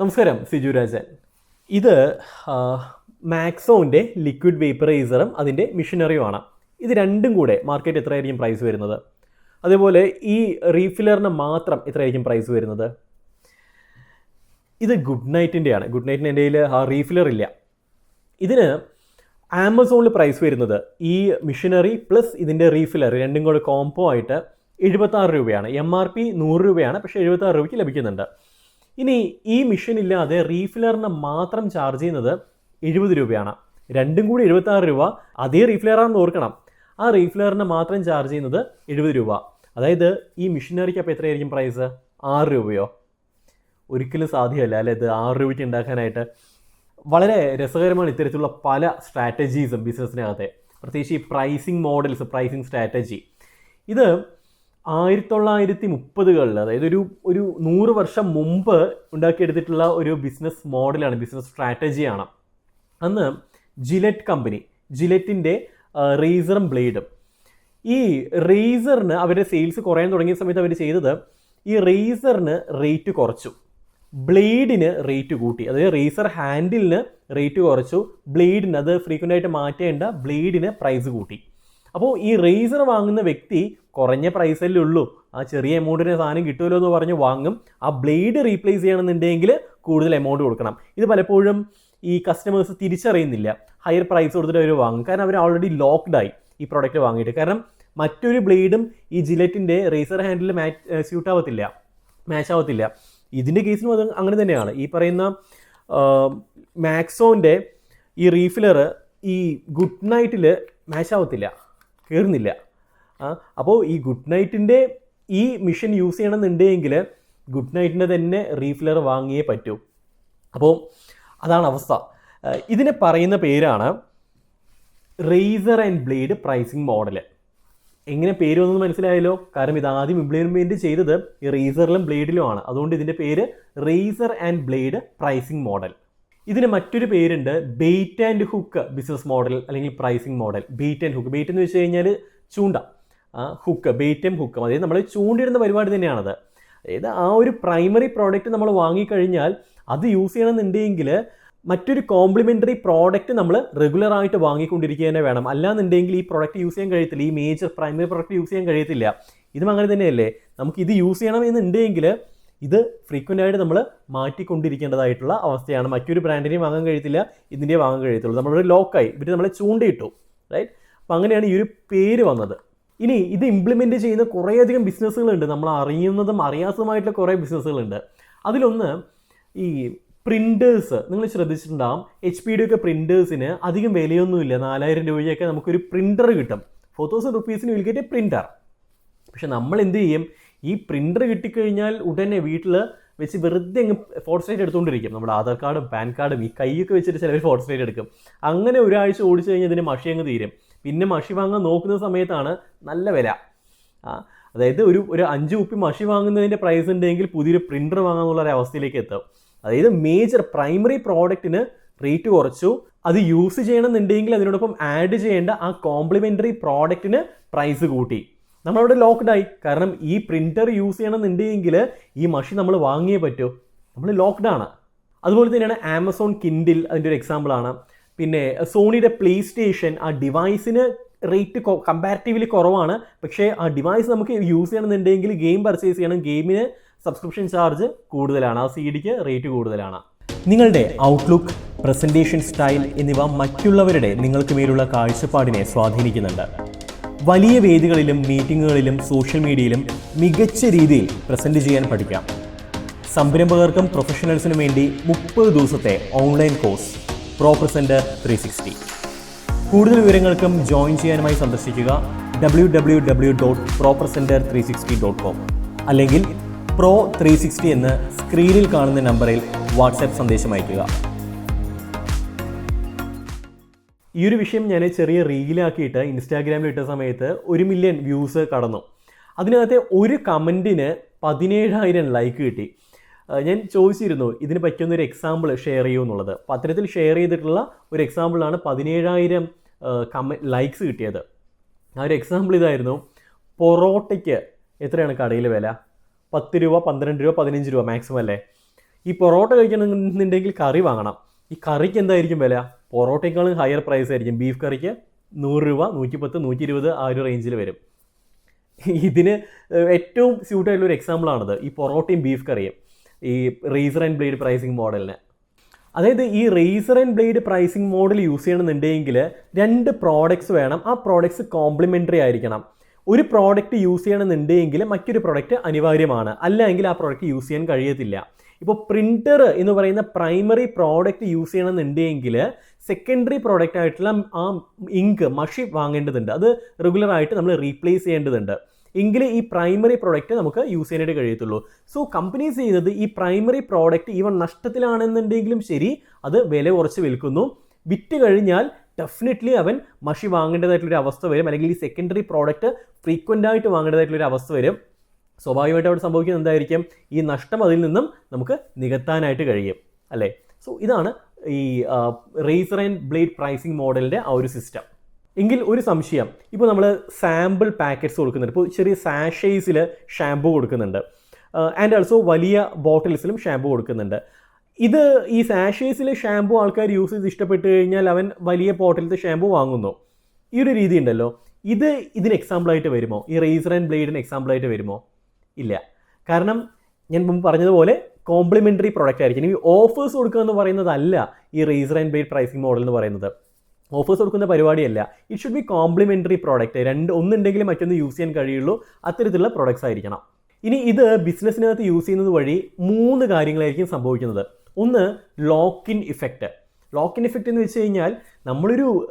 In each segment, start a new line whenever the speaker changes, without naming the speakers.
നമസ്കാരം സിജു രാജൻ. ഇത് മാക്സോന്റെ ലിക്വിഡ് വേപ്പറൈസറും അതിന്റെ മിഷനറിയുമാണ്. ഇത് രണ്ടും കൂടെ മാർക്കറ്റ് എത്രയായിരിക്കും പ്രൈസ് വരുന്നത്? അതേപോലെ ഈ റീഫില്ലറിന് മാത്രം എത്രയായിരിക്കും പ്രൈസ് വരുന്നത്? ഇത് ഗുഡ് നൈറ്റിന്റെയാണ് ഗുഡ് നൈറ്റിന്റെ എന്റെ കയ്യിൽ ആ റീഫില്ലർ ഇല്ല. ഇതിന് ആമസോണിൽ പ്രൈസ് വരുന്നത് ഈ മിഷനറി പ്ലസ് ഇതിന്റെ റീഫില്ലർ രണ്ടും കൂടെ കോംബോ ആയിട്ട് എഴുപത്താറ് രൂപയാണ്. എം ആർ പി നൂറ് രൂപയാണ്. പക്ഷേ എഴുപത്താറ് രൂപയ്ക്ക് ലഭിക്കുന്നുണ്ട്. ഇനി ഈ മിഷൻ ഇല്ലാതെ റീഫിലറിന് മാത്രം ചാർജ് ചെയ്യുന്നത് എഴുപത് രൂപയാണ്. രണ്ടും കൂടി എഴുപത്താറ് രൂപ അതേ റീഫിലറാണെന്ന് ഓർക്കണം. ആ റീഫിലറിന് മാത്രം ചാർജ് ചെയ്യുന്നത് എഴുപത് രൂപ. അതായത് ഈ മിഷനറിക്ക് അപ്പോൾ എത്രയായിരിക്കും പ്രൈസ് ആറ് രൂപയോ? ഒരിക്കലും സാധ്യമല്ല അല്ലേ ഇത് ആറ് രൂപയ്ക്ക് ഉണ്ടാക്കാനായിട്ട്? വളരെ രസകരമാണ് ഇത്തരത്തിലുള്ള പല സ്ട്രാറ്റജീസും ബിസിനസ്സിനകത്തെ പ്രത്യേകിച്ച് ഈ പ്രൈസിങ് മോഡൽസ് പ്രൈസിങ് സ്ട്രാറ്റജി ഇത് ആയിരത്തി തൊള്ളായിരത്തി മുപ്പതുകളിൽ അതായത് ഒരു ഒരു നൂറ് വർഷം മുമ്പ് ഉണ്ടാക്കിയെടുത്തിട്ടുള്ള ഒരു ബിസിനസ് മോഡലാണ് ബിസിനസ് സ്ട്രാറ്റജിയാണ്. അന്ന് ജിലറ്റ് കമ്പനി ജിലറ്റിന്റെ റേസറും ബ്ലേഡും. ഈ റേസറിന് അവരുടെ സെയിൽസ് കുറയാൻ തുടങ്ങിയ സമയത്ത് അവർ ചെയ്തത് ഈ റേസറിന് റേറ്റ് കുറച്ചു. ബ്ലേഡിന് റേറ്റ് കൂട്ടി. അതായത് റേസർ ഹാൻഡിലിന് റേറ്റ് കുറച്ചു. ബ്ലേഡിന് അത് ഫ്രീക്വന്റ് ആയിട്ട് മാറ്റേണ്ട ബ്ലേഡിന് പ്രൈസ് കൂട്ടി. അപ്പോൾ ഈ റേസർ വാങ്ങുന്ന വ്യക്തി കുറഞ്ഞ പ്രൈസല്ലേ ഉള്ളൂ. ആ ചെറിയ എമൗണ്ടിന് സാധനം കിട്ടുമല്ലോ എന്ന് പറഞ്ഞ് വാങ്ങും. ആ ബ്ലേഡ് റീപ്ലേസ് ചെയ്യണമെന്നുണ്ടെങ്കിൽ കൂടുതൽ എമൗണ്ട് കൊടുക്കണം. ഇത് പലപ്പോഴും ഈ കസ്റ്റമേഴ്സ് തിരിച്ചറിയുന്നില്ല. ഹയർ പ്രൈസ് കൊടുത്തിട്ട് അവർ വാങ്ങും. കാരണം അവർ ഓൾറെഡി ലോക്ക്ഡായി ഈ പ്രോഡക്റ്റ് വാങ്ങിയിട്ട്. കാരണം മറ്റൊരു ബ്ലേഡും ഈ ജിലറ്റിന്റെ റേസർ ഹാൻഡിൽ മാച്ച് സ്യൂട്ട് ആവത്തില്ല. മാച്ച് ആവത്തില്ല. ഇതിന്റെ കേസിലും അത് അങ്ങനെ തന്നെയാണ്. ഈ പറയുന്ന മാക്സോന്റെ ഈ റീഫിലർ ഈ ഗുഡ് നൈറ്റിൽ മാച്ച് ആവത്തില്ല. കയറുന്നില്ല അപ്പോൾ ഈ ഗുഡ് നൈറ്റിന്റെ ഈ മിഷൻ യൂസ് ചെയ്യണമെന്നുണ്ടെങ്കിൽ ഗുഡ് നൈറ്റിന്റെ തന്നെ റീഫിലർ വാങ്ങിയേ പറ്റൂ. അപ്പോൾ അതാണ് അവസ്ഥ. ഇതിനെ പറയുന്ന പേരാണ് razor and blade pricing model എങ്ങനെ പേര് വന്നത് മനസ്സിലായല്ലോ? കാരണം ഇത് ആദ്യം ഇംപ്ലിമെന്റ് ചെയ്തത് റേസറിലും ബ്ലേഡിലുമാണ് അതുകൊണ്ട് ഇതിന്റെ പേര് razor and blade pricing model ഇതിന് മറ്റൊരു പേരുണ്ട് bait and hook business model അല്ലെങ്കിൽ pricing model bait and hook bait എന്ന് വെച്ച് കഴിഞ്ഞാൽ ചൂണ്ട. ഹുക്ക് ബെയ്റ്റും ഹുക്കും അതായത് നമ്മൾ ചൂണ്ടിടുന്ന പരിപാടി തന്നെയാണത്. അതായത് ആ ഒരു പ്രൈമറി പ്രോഡക്റ്റ് നമ്മൾ വാങ്ങിക്കഴിഞ്ഞാൽ അത് യൂസ് ചെയ്യണമെന്നുണ്ടെങ്കിൽ മറ്റൊരു കോംപ്ലിമെന്ററി പ്രോഡക്റ്റ് നമ്മൾ റെഗുലർ ആയിട്ട് വാങ്ങിക്കൊണ്ടിരിക്കുക തന്നെ വേണം. അല്ലാന്നുണ്ടെങ്കിൽ ഈ പ്രോഡക്റ്റ് യൂസ് ചെയ്യാൻ കഴിയത്തില്ല. ഈ മേജർ പ്രൈമറി പ്രോഡക്റ്റ് യൂസ് ചെയ്യാൻ കഴിയത്തില്ല. ഇതും അങ്ങനെ തന്നെയല്ലേ? നമുക്ക് ഇത് യൂസ് ചെയ്യണം എന്നുണ്ടെങ്കിൽ ഇത് ഫ്രീക്വന്റ് ആയിട്ട് നമ്മൾ മാറ്റിക്കൊണ്ടിരിക്കേണ്ടതായിട്ടുള്ള അവസ്ഥയാണ്. മറ്റൊരു ബ്രാൻഡിനെയും വാങ്ങാൻ കഴിയത്തില്ല ഇതിന്റെ വാങ്ങാൻ കഴിയത്തുള്ളൂ. നമ്മളൊരു ലോക്കായി ഇവർ നമ്മളെ ചൂണ്ടയിട്ടു റൈറ്റ് അപ്പം അങ്ങനെയാണ് ഈ ഒരു പേര് വന്നത്. ഇനി ഇത് ഇംപ്ലിമെന്റ് ചെയ്യുന്ന കുറേയധികം ബിസിനസ്സുകളുണ്ട് നമ്മൾ അറിയുന്നതും അറിയാത്തതുമായിട്ടുള്ള കുറേ ബിസിനസ്സുകളുണ്ട് അതിലൊന്ന് ഈ പ്രിന്റേഴ്സ് നിങ്ങൾ ശ്രദ്ധിച്ചിട്ടുണ്ടാകും എച്ച് പി ഡിയൊക്കെ പ്രിന്റേഴ്സിന് അധികം വിലയൊന്നുമില്ല. നാലായിരം രൂപയൊക്കെ നമുക്കൊരു പ്രിന്റർ കിട്ടും. ഫോർ തൗസൻഡ് റുപ്പീസിന് വിൽ പ്രിന്റർ പക്ഷെ നമ്മൾ എന്ത് ചെയ്യും? ഈ പ്രിന്റർ കിട്ടിക്കഴിഞ്ഞാൽ ഉടനെ വീട്ടിൽ വെച്ച് വെറുതെ അങ്ങ് ഫോട്ടോ സ്റ്റേറ്റ് എടുത്തുകൊണ്ടിരിക്കും നമ്മുടെ ആധാർ കാർഡും പാൻ കാർഡും ഈ കൈയൊക്കെ വെച്ചിട്ട് ചിലർ ഫോട്ടോ സ്റ്റേറ്റ് എടുക്കും. അങ്ങനെ ഒരാഴ്ച ഓടിച്ചു കഴിഞ്ഞാൽ ഇതിന് മഷി അങ്ങ് തീരും. പിന്നെ മഷി വാങ്ങാൻ നോക്കുന്ന സമയത്താണ് നല്ല വില. അതായത് ഒരു ഒരു അഞ്ച് കുപ്പി മഷി വാങ്ങുന്നതിന്റെ പ്രൈസ് ഉണ്ടെങ്കിൽ പുതിയൊരു പ്രിന്റർ വാങ്ങാന്നുള്ള ഒരു അവസ്ഥയിലേക്ക് എത്തും. അതായത് മേജർ പ്രൈമറി പ്രോഡക്റ്റിന് റേറ്റ് കുറച്ചു. അത് യൂസ് ചെയ്യണമെന്നുണ്ടെങ്കിൽ അതിനോടൊപ്പം ആഡ് ചെയ്യേണ്ട ആ കോംപ്ലിമെന്ററി പ്രോഡക്റ്റിന് പ്രൈസ് കൂട്ടി. നമ്മളവിടെ ലോക്ക്ഡായി കാരണം ഈ പ്രിന്റർ യൂസ് ചെയ്യണമെന്നുണ്ടെങ്കിൽ ഈ മഷി നമ്മൾ വാങ്ങിയേ പറ്റൂ. നമ്മൾ ലോക്ക്ഡ് ആണ്. അതുപോലെ തന്നെയാണ് ആമസോൺ കിൻഡിൽ അതിന്റെ ഒരു എക്സാമ്പിളാണ് പിന്നെ സോണിയുടെ പ്ലേ സ്റ്റേഷൻ ആ ഡിവൈസിന് റേറ്റ് കമ്പാരിറ്റീവ്ലി കുറവാണ്. പക്ഷേ ആ ഡിവൈസ് നമുക്ക് യൂസ് ചെയ്യണമെന്നുണ്ടെങ്കിൽ ഗെയിം പർച്ചേസ് ചെയ്യണം. ഗെയിമിന് സബ്സ്ക്രിപ്ഷൻ ചാർജ് കൂടുതലാണ്. ആ സി ഡിക്ക് റേറ്റ് കൂടുതലാണ്. നിങ്ങളുടെ ഔട്ട്ലുക്ക് പ്രസന്റേഷൻ സ്റ്റൈൽ എന്നിവ മറ്റുള്ളവരുടെ നിങ്ങൾക്ക് മേലുള്ള കാഴ്ചപ്പാടിനെ സ്വാധീനിക്കുന്നുണ്ട്. വലിയ വേദികളിലും മീറ്റിങ്ങുകളിലും സോഷ്യൽ മീഡിയയിലും മികച്ച രീതിയിൽ പ്രസന്റ് ചെയ്യാൻ പഠിക്കാം. സംരംഭകർക്കും പ്രൊഫഷണൽസിനും വേണ്ടി മുപ്പത് ദിവസത്തെ online course Pro Presenter three sixty കൂടുതൽ വിവരങ്ങൾക്കും ജോയിൻ ചെയ്യാനുമായി സന്ദർശിക്കുക W W W dot Pro Presenter three sixty dot com അല്ലെങ്കിൽ പ്രോ ത്രീ സിക്സ്റ്റി എന്ന് സ്ക്രീനിൽ കാണുന്ന നമ്പറിൽ വാട്സാപ്പ് സന്ദേശം അയയ്ക്കുക. ഈ ഒരു വിഷയം ഞാൻ ചെറിയ റീലാക്കിയിട്ട് ഇൻസ്റ്റാഗ്രാമിൽ ഇട്ട സമയത്ത് ഒരു മില്യൺ വ്യൂസ് കടന്നു. അതിനകത്തെ ഒരു കമന്റിന് പതിനേഴായിരം ലൈക്ക് കിട്ടി. ഞാൻ ചോദിച്ചിരുന്നു ഇതിന് പറ്റുന്ന ഒരു എക്സാമ്പിൾ ഷെയർ ചെയ്യൂ എന്നുള്ളത്. പത്രത്തിൽ ഷെയർ ചെയ്തിട്ടുള്ള ഒരു എക്സാമ്പിളാണ് പതിനേഴായിരം കമ ലൈക്സ് കിട്ടിയത്. ആ ഒരു എക്സാമ്പിൾ ഇതായിരുന്നു പൊറോട്ടയ്ക്ക് എത്രയാണ് കടയിൽ വില? പത്ത് രൂപ പന്ത്രണ്ട് രൂപ പതിനഞ്ച് രൂപ മാക്സിമം അല്ലേ? ഈ പൊറോട്ട കഴിക്കണമെന്നുണ്ടെങ്കിൽ കറി വാങ്ങണം. ഈ കറിക്ക് എന്തായിരിക്കും വില? പൊറോട്ടയ്ക്കാളും ഹയർ പ്രൈസ് ആയിരിക്കും. ബീഫ് കറിക്ക് നൂറ് രൂപ നൂറ്റിപ്പത്ത് നൂറ്റി ഇരുപത് ആ ഒരു റേഞ്ചിൽ വരും. ഇതിന് ഏറ്റവും സ്യൂട്ട് ആയിട്ടുള്ള ഒരു എക്സാമ്പിളാണിത് ഈ പൊറോട്ടയും ബീഫ് കറിയും. ഈ റേസർ ആൻഡ് ബ്ലേഡ് പ്രൈസിങ് മോഡലിന് അതായത് ഈ razor and blade pricing model use ചെയ്യണമെന്നുണ്ടെങ്കിൽ രണ്ട് പ്രോഡക്റ്റ്സ് വേണം. ആ പ്രോഡക്ട്സ് കോംപ്ലിമെന്ററി ആയിരിക്കണം. ഒരു പ്രോഡക്റ്റ് യൂസ് ചെയ്യണമെന്നുണ്ടെങ്കിൽ മറ്റൊരു പ്രോഡക്റ്റ് അനിവാര്യമാണ്. അല്ലെങ്കിൽ ആ പ്രോഡക്റ്റ് യൂസ് ചെയ്യാൻ കഴിയത്തില്ല. ഇപ്പോൾ പ്രിന്റർ എന്ന് പറയുന്ന പ്രൈമറി പ്രോഡക്റ്റ് യൂസ് ചെയ്യണമെന്നുണ്ടെങ്കിൽ സെക്കൻഡറി പ്രോഡക്റ്റ് ആയിട്ടുള്ള ആ ഇങ്ക് മഷി വാങ്ങേണ്ടതുണ്ട്. അത് റെഗുലർ ആയിട്ട് നമ്മൾ റീപ്ലേസ് ചെയ്യേണ്ടതുണ്ട്. എങ്കിൽ ഈ പ്രൈമറി പ്രോഡക്റ്റ് നമുക്ക് യൂസ് ചെയ്യാനായിട്ട് കഴിയത്തുള്ളൂ. സോ കമ്പനീസ് ചെയ്യുന്നത് ഈ പ്രൈമറി പ്രോഡക്റ്റ് ഈവൻ നഷ്ടത്തിലാണെന്നുണ്ടെങ്കിലും ശരി അത് വില കുറച്ച് വിൽക്കുന്നു. വിറ്റ് കഴിഞ്ഞാൽ ഡെഫിനറ്റ്ലി അവൻ മഷി വാങ്ങേണ്ടതായിട്ടുള്ളൊരു അവസ്ഥ വരും. അല്ലെങ്കിൽ ഈ സെക്കൻഡറി പ്രോഡക്റ്റ് ഫ്രീക്വന്റ് ആയിട്ട് വാങ്ങേണ്ടതായിട്ടുള്ളൊരു അവസ്ഥ വരും. സ്വാഭാവികമായിട്ട് അവിടെ സംഭവിക്കുന്നത് എന്തായിരിക്കും? ഈ നഷ്ടം അതിൽ നിന്നും നമുക്ക് നികത്താനായിട്ട് കഴിയും അല്ലേ? സോ ഇതാണ് ഈ റേസർ ആൻഡ് ബ്ലേഡ് പ്രൈസിങ് മോഡലിന്റെ ആ ഒരു സിസ്റ്റം എങ്കിൽ ഒരു സംശയം ഇപ്പോൾ നമ്മൾ സാമ്പിൾ പാക്കറ്റ്സ് കൊടുക്കുന്നുണ്ട്. ഇപ്പോൾ ചെറിയ സാഷേസിൽ ഷാമ്പു കൊടുക്കുന്നുണ്ട്. ആൻഡ് ആൾസോ വലിയ ബോട്ടിൽസിലും ഷാമ്പു കൊടുക്കുന്നുണ്ട്. ഇത് ഈ സാഷേസിലെ ഷാമ്പു ആൾക്കാർ യൂസ് ചെയ്ത് ഇഷ്ടപ്പെട്ട് കഴിഞ്ഞാൽ അവൻ വലിയ ബോട്ടിലത്തെ ഷാമ്പു വാങ്ങുന്നു. ഈ ഒരു രീതി ഉണ്ടല്ലോ. ഇത് ഇതിന് എക്സാമ്പിളായിട്ട് വരുമോ? ഈ റേസർ ആൻഡ് ബ്ലേഡിന് എക്സാമ്പിളായിട്ട് വരുമോ? ഇല്ല. കാരണം ഞാൻ മുമ്പ് പറഞ്ഞതുപോലെ കോംപ്ലിമെന്ററി പ്രോഡക്റ്റ് ആയിരിക്കും. ഈ ഓഫേഴ്സ് കൊടുക്കുക എന്ന് പറയുന്നതല്ല ഈ razor and blade pricing model എന്ന് പറയുന്നത്. ഓഫേഴ്സ് കൊടുക്കുന്ന പരിപാടിയല്ല. It should be complimentary product രണ്ട് ഒന്നുണ്ടെങ്കിൽ മറ്റൊന്ന് യൂസ് ചെയ്യാൻ കഴിയുള്ളൂ. അത്തരത്തിലുള്ള പ്രോഡക്ട്സ് ആയിരിക്കണം. ഇനി ഇത് ബിസിനസ്സിനകത്ത് യൂസ് ചെയ്യുന്നത് വഴി മൂന്ന് കാര്യങ്ങളായിരിക്കും സംഭവിക്കുന്നത്. ഒന്ന് ലോക്കിൻ ഇഫക്റ്റ് ലോക്കിൻ ഇഫക്റ്റ് എന്ന് വെച്ച് കഴിഞ്ഞാൽ നമ്മളൊരു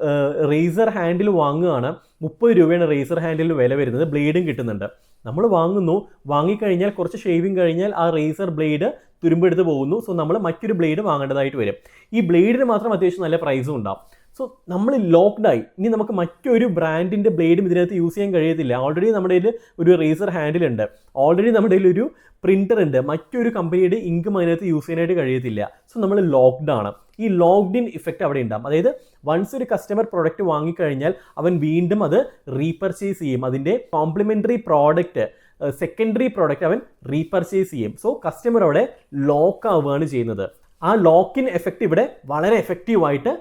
റേസർ ഹാൻഡിൽ വാങ്ങുകയാണ്. മുപ്പത് രൂപയാണ് റേസർ ഹാൻഡിൽ വില വരുന്നത്. ബ്ലേഡും കിട്ടുന്നുണ്ട്. നമ്മൾ വാങ്ങുന്നു. വാങ്ങിക്കഴിഞ്ഞാൽ കുറച്ച് ഷേവിങ് കഴിഞ്ഞാൽ ആ റേസർ ബ്ലേഡ് തുരുമ്പെടുത്ത് പോകുന്നു. സോ നമ്മൾ മറ്റൊരു ബ്ലേഡ് വാങ്ങേണ്ടതായിട്ട് വരും. ഈ ബ്ലേഡിന് മാത്രം അത്യാവശ്യം നല്ല പ്രൈസും ഉണ്ടാവും. സോ നമ്മൾ ലോക്ക്ഡായി ഇനി നമുക്ക് മറ്റൊരു ബ്രാൻഡിന്റെ ബ്ലേഡും ഇതിനകത്ത് യൂസ് ചെയ്യാൻ കഴിയത്തില്ല. ഓൾറെഡി നമ്മുടെ കയ്യിൽ ഒരു റേസർ ഹാൻഡിലുണ്ട് ഓൾറെഡി നമ്മുടെ കയ്യിൽ ഒരു പ്രിന്റർ ഉണ്ട്. മറ്റൊരു കമ്പനിയുടെ ഇങ്കും അതിനകത്ത് യൂസ് ചെയ്യാനായിട്ട് കഴിയത്തില്ല. സോ നമ്മൾ ലോക്ക്ഡ് ആണ്. ഈ ലോക്ക്ഡ് ഇൻ ഇഫക്റ്റ് അവിടെ ഉണ്ടാകും അതായത് വൺസ് ഒരു കസ്റ്റമർ പ്രൊഡക്റ്റ് വാങ്ങിക്കഴിഞ്ഞാൽ അവൻ വീണ്ടും അത് റീപർച്ചേസ് ചെയ്യും. അതിന്റെ കോംപ്ലിമെന്ററി പ്രോഡക്റ്റ് സെക്കൻഡറി പ്രോഡക്റ്റ് അവൻ റീപർച്ചേസ് ചെയ്യും. സോ കസ്റ്റമർ അവിടെ ലോക്ക് ആവുകയാണ് ചെയ്യുന്നത്. ആ ലോക്കിൻ എഫക്റ്റ് ഇവിടെ വളരെ എഫക്റ്റീവായിട്ട്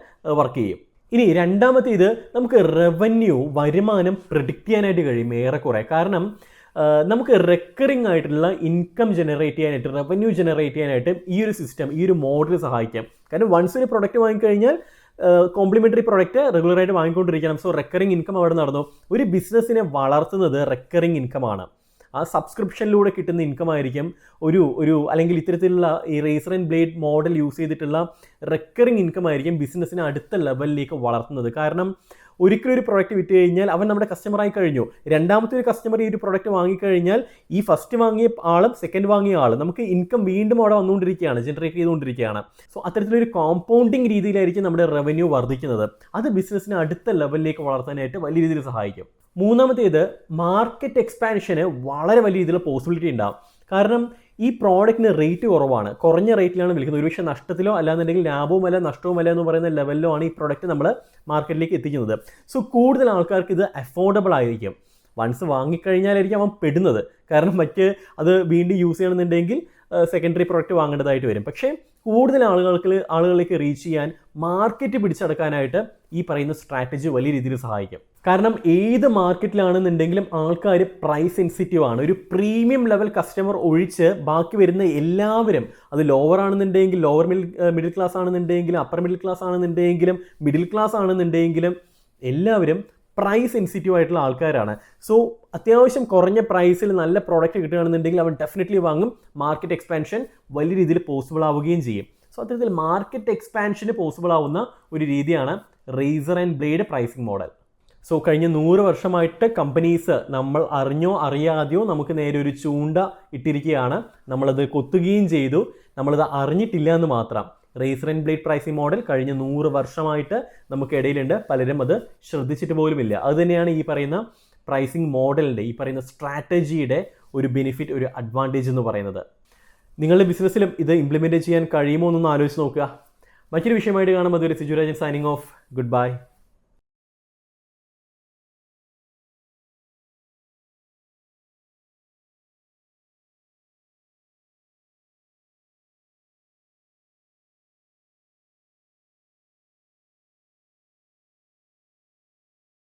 വർക്ക് ചെയ്യും. ഇനി രണ്ടാമത്തെ ഇത് നമുക്ക് റവന്യൂ വരുമാനം പ്രിഡിക്റ്റ് ചെയ്യാനായിട്ട് കഴിയും ഏറെക്കുറെ. കാരണം നമുക്ക് റെക്കറിങ് ആയിട്ടുള്ള ഇൻകം ജനറേറ്റ് ചെയ്യാനായിട്ട് റവന്യൂ ജനറേറ്റ് ചെയ്യാനായിട്ട് ഈ ഒരു സിസ്റ്റം ഈ ഒരു മോഡൽ സഹായിക്കാം. കാരണം വൺസ് ഒരു പ്രൊഡക്റ്റ് വാങ്ങിക്കഴിഞ്ഞാൽ കോംപ്ലിമെന്ററി പ്രൊഡക്റ്റ് റെഗുലറായിട്ട് വാങ്ങിക്കൊണ്ടിരിക്കണം. സോ റെക്കറിങ് ഇൻകം അവിടെ നടന്നു. ഒരു ബിസിനസ്സിനെ വളർത്തുന്നത് റെക്കറിങ് ആണ്. ആ സബ്സ്ക്രിപ്ഷനിലൂടെ കിട്ടുന്ന ഇൻകം ആയിരിക്കും ഒരു ഒരു അല്ലെങ്കിൽ ഇത്തരത്തിലുള്ള ഈ razor and blade model use ചെയ്തിട്ടുള്ള റെക്കറിങ് ഇൻകം ആയിരിക്കും ബിസിനസ്സിനെ അടുത്ത ലെവലിലേക്ക് വളർത്തുന്നത്. കാരണം ഒരിക്കലും ഒരു പ്രോഡക്റ്റ് വിറ്റ് കഴിഞ്ഞാൽ അവൻ നമ്മുടെ കസ്റ്റമറായി കഴിഞ്ഞു. രണ്ടാമത്തെ ഒരു കസ്റ്റമർ ഈ ഒരു പ്രോഡക്റ്റ് വാങ്ങിക്കഴിഞ്ഞാൽ ഈ ഫസ്റ്റ് വാങ്ങിയ ആളും സെക്കൻഡ് വാങ്ങിയ ആളും നമുക്ക് ഇൻകം വീണ്ടും അവിടെ വന്നുകൊണ്ടിരിക്കുകയാണ് ജനറേറ്റ് ചെയ്തുകൊണ്ടിരിക്കുകയാണ്. സോ അത്തരത്തിലൊരു കോമ്പൗണ്ടിങ് രീതിയിലായിരിക്കും നമ്മുടെ റവന്യൂ വർദ്ധിക്കുന്നത്. അത് ബിസിനസ്സിനെ അടുത്ത ലെവലിലേക്ക് വളർത്താനായിട്ട് വലിയ രീതിയിൽ സഹായിക്കും. മൂന്നാമത്തേത് മാർക്കറ്റ് എക്സ്പാൻഷന് വളരെ വലിയ രീതിയിലുള്ള പോസിബിലിറ്റി ഉണ്ടാകും കാരണം ഈ പ്രോഡക്റ്റിന് റേറ്റ് കുറവാണ്. കുറഞ്ഞ റേറ്റിലാണ് വിൽക്കുന്നത്. ഒരുപക്ഷെ നഷ്ടത്തിലോ അല്ലാന്നുണ്ടെങ്കിൽ ലാഭവുമല്ല നഷ്ടവുമല്ല എന്ന് പറയുന്ന ലെവലിലോ ആണ് ഈ പ്രോഡക്റ്റ് നമ്മൾ മാർക്കറ്റിലേക്ക് എത്തിക്കുന്നത്. സോ കൂടുതൽ ആൾക്കാർക്ക് ഇത് അഫോർഡബിൾ ആയിരിക്കും. വൺസ് വാങ്ങിക്കഴിഞ്ഞാലായിരിക്കും അവൻ പെടുന്നത്. കാരണം മറ്റ് അത് വീണ്ടും യൂസ് ചെയ്യണമെന്നുണ്ടെങ്കിൽ സെക്കൻഡറി പ്രൊഡക്റ്റ് വാങ്ങേണ്ടതായിട്ട് വരും. പക്ഷേ കൂടുതൽ ആളുകൾക്ക് ആളുകളിലേക്ക് റീച്ച് ചെയ്യാൻ മാർക്കറ്റ് പിടിച്ചടക്കാനായിട്ട് ഈ പറയുന്ന സ്ട്രാറ്റജി വലിയ രീതിയിൽ സഹായിക്കും. കാരണം ഏത് മാർക്കറ്റിലാണെന്നുണ്ടെങ്കിലും ആൾക്കാർ പ്രൈസ് സെൻസിറ്റീവ് ആണ്. ഒരു പ്രീമിയം ലെവൽ കസ്റ്റമർ ഒഴിച്ച് ബാക്കി വരുന്ന എല്ലാവരും അത് ലോവർ ആണെന്നുണ്ടെങ്കിൽ ലോവർ മിഡിൽ മിഡിൽ ക്ലാസ് ആണെന്നുണ്ടെങ്കിലും അപ്പർ മിഡിൽ ക്ലാസ് ആണെന്നുണ്ടെങ്കിലും മിഡിൽ ക്ലാസ് ആണെന്നുണ്ടെങ്കിലും എല്ലാവരും പ്രൈസ് സെൻസിറ്റീവ് ആയിട്ടുള്ള ആൾക്കാരാണ്. സോ അത്യാവശ്യം കുറഞ്ഞ പ്രൈസിൽ നല്ല പ്രോഡക്റ്റ് കിട്ടുകയാണെന്നുണ്ടെങ്കിൽ അവൻ ഡെഫിനറ്റ്ലി വാങ്ങും. മാർക്കറ്റ് എക്സ്പാൻഷൻ വലിയ രീതിയിൽ പോസിബിൾ ആവുകയും ചെയ്യും. സോ അത്തരത്തിൽ മാർക്കറ്റ് എക്സ്പാൻഷന് പോസിബിൾ ആവുന്ന ഒരു രീതിയാണ് razor and blade pricing model so കഴിഞ്ഞ നൂറ് വർഷമായിട്ട് കമ്പനീസ് നമ്മൾ അറിഞ്ഞോ അറിയാതെയോ നമുക്ക് നേരെ ഒരു ചൂണ്ട ഇട്ടിരിക്കുകയാണ്. നമ്മളത് കൊത്തുകയും ചെയ്തു. നമ്മളത് അറിഞ്ഞിട്ടില്ല എന്ന് മാത്രം. Razor and blade pricing model കഴിഞ്ഞ നൂറ് വർഷമായിട്ട് നമുക്കിടയിലുണ്ട് പലരും അത് ശ്രദ്ധിച്ചിട്ട് പോലുമില്ല. അത് തന്നെയാണ് ഈ പറയുന്ന പ്രൈസിംഗ് മോഡലിന്റെ ഈ പറയുന്ന സ്ട്രാറ്റജിയുടെ ഒരു ബെനിഫിറ്റ് ഒരു അഡ്വാന്റേജ് എന്ന് പറയുന്നത്. നിങ്ങളുടെ ബിസിനസ്സിലും ഇത് ഇംപ്ലിമെന്റ് ചെയ്യാൻ കഴിയുമോ എന്നൊന്ന് ആലോചിച്ച് നോക്കുക. മറ്റൊരു വിഷയമായിട്ട് കാണുമ്പോൾ അതൊരു Siju Rajan signing off good bye